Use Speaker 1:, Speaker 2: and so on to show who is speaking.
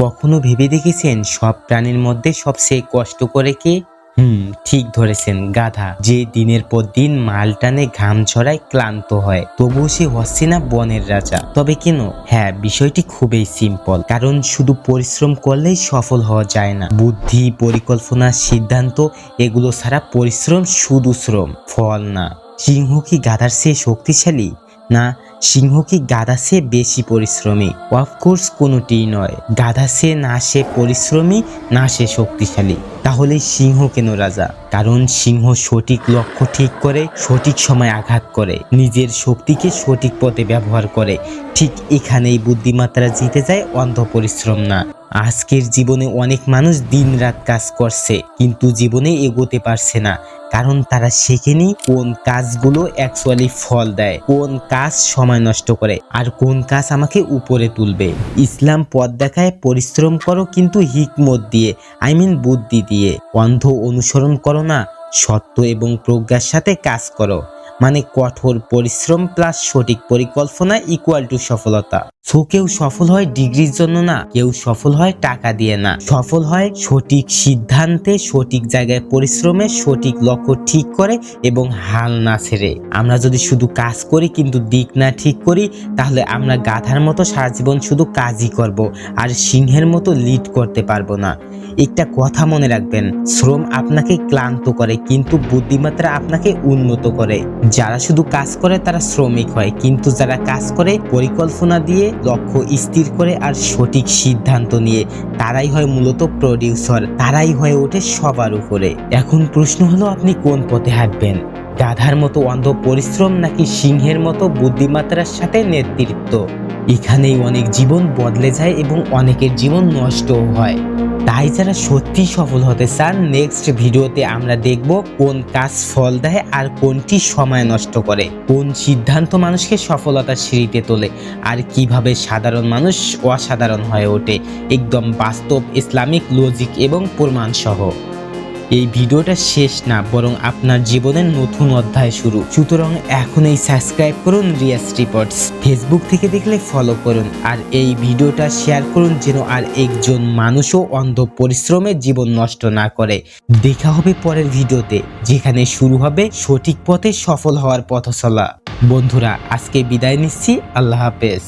Speaker 1: কখনো ভেবে দেখেছেন সব প্রাণীর মধ্যে সবচেয়ে কষ্ট করে কে? হুম, ঠিক ধরেছেন, গাধা। যে দিনের পর দিন মাল টানে ঘাম ছড়ায় ক্লান্ত হয়। তবুও সে হচ্ছে না বনের রাজা। তবে কেন? হ্যাঁ বিষয়টি খুবই সিম্পল কারণ শুধু পরিশ্রম করলেই সফল হওয়া যায় না। বুদ্ধি, পরিকল্পনা, সিদ্ধান্ত, এগুলো ছাড়া পরিশ্রম শুধু শ্রম, ফল না। সিংহ কি গাধার চেয়ে শক্তিশালী? না সিংহ কি গাধা সে বেশি পরিশ্রমী। অফকোর্স কোনোটিই নয়। গাধা সে না সে পরিশ্রমী, না সে শক্তিশালী। তাহলে সিংহ কেন রাজা? কারণ সিংহ সঠিক লক্ষ্য ঠিক করে, সঠিক সময় আঘাত করে, নিজের শক্তিকে সঠিক পথে ব্যবহার করে। ঠিক এখানেই বুদ্ধিমাত্রা জিতে যায়, অন্ধ পরিশ্রম না। আজকের জীবনে অনেক মানুষ দিনরাত কাজ করছে, কিন্তু জীবনে এগোতে পারছে না। কারণ তারা শেখেনি কোন কাজগুলো অ্যাকচুয়ালি ফল দেয়, কোন কাজ সময় নষ্ট করে, আর কোন কাজ আমাকে উপরে তুলবে। ইসলাম পথ দেখায় পরিশ্রম করো, কিন্তু হিকমত দিয়ে আই মিন বুদ্ধি দিয়ে। অন্ধ অনুসরণ করো না সত্য এবং প্রজ্ঞার সাথে কাজ করো। মানে কঠোর পরিশ্রম প্লাস সঠিক পরিকল্পনা ইকুয়াল টু সফলতা। সো কেউ সফল হয় ডিগ্রির জন্য না, কেউ সফল হয় টাকা দিয়ে না। সফল হয় সঠিক সিদ্ধান্তে, সঠিক জায়গায় পরিশ্রমে, সঠিক লক্ষ্য ঠিক করে এবং হাল না ছেড়ে। আমরা যদি শুধু কাজ করি কিন্তু দিক না ঠিক করি, তাহলে আমরা গাধার মতো সারা জীবন শুধু কাজই করব, আর সিংহের মতো লিড করতে পারব না। একটা কথা মনে রাখবেন, শ্রম আপনাকে ক্লান্ত করে কিন্তু বুদ্ধিমাত্রা আপনাকে উন্নত করে। যারা শুধু কাজ করে তারা শ্রমিক হয়, কিন্তু যারা কাজ করে পরিকল্পনা দিয়ে, লক্ষ্য স্থির করে আর সঠিক সিদ্ধান্ত নিয়ে, তারাই হয় মূলত প্রডিউসার তারাই হয়ে ওঠে সবার উপরে। এখন প্রশ্ন হলো, আপনি কোন পথে হাঁটবেন? গাধার মতো অন্ধ পরিশ্রম নাকি সিংহের মতো বুদ্ধিমাত্রার সাথে নেতৃত্ব? এখানেই অনেক জীবন বদলে যায় এবং অনেকের জীবন নষ্টও হয়। তাই যারা সত্যি সফল হতে চান নেক্সট ভিডিওতে আমরা দেখব কোন কাজ ফল দেয় আর কোনটি সময় নষ্ট করে। কোন সিদ্ধান্ত মানুষকে সফলতার সিঁড়িতে তোলে আর কীভাবে সাধারণ মানুষ অসাধারণ হয়ে ওঠে। একদম বাস্তব, ইসলামিক লজিক এবং প্রমাণ সহ এই ভিডিওটা শেষ না, বরং আপনার জীবনের নতুন অধ্যায় শুরু। সুতরাং এখনই সাবস্ক্রাইব করুন রিয়াস রিপোর্টস। ফেসবুক থেকে দেখলে ফলো করুন, আর এই ভিডিওটা শেয়ার করুন যেন আর একজন মানুষও অন্ধ পরিশ্রমে জীবন নষ্ট না করে। দেখা হবে পরের ভিডিওতে, যেখানে শুরু হবে সঠিক পথে সফল হওয়ার পথ চলা বন্ধুরা, আজকে বিদায় নিচ্ছি, আল্লাহ হাফেজ।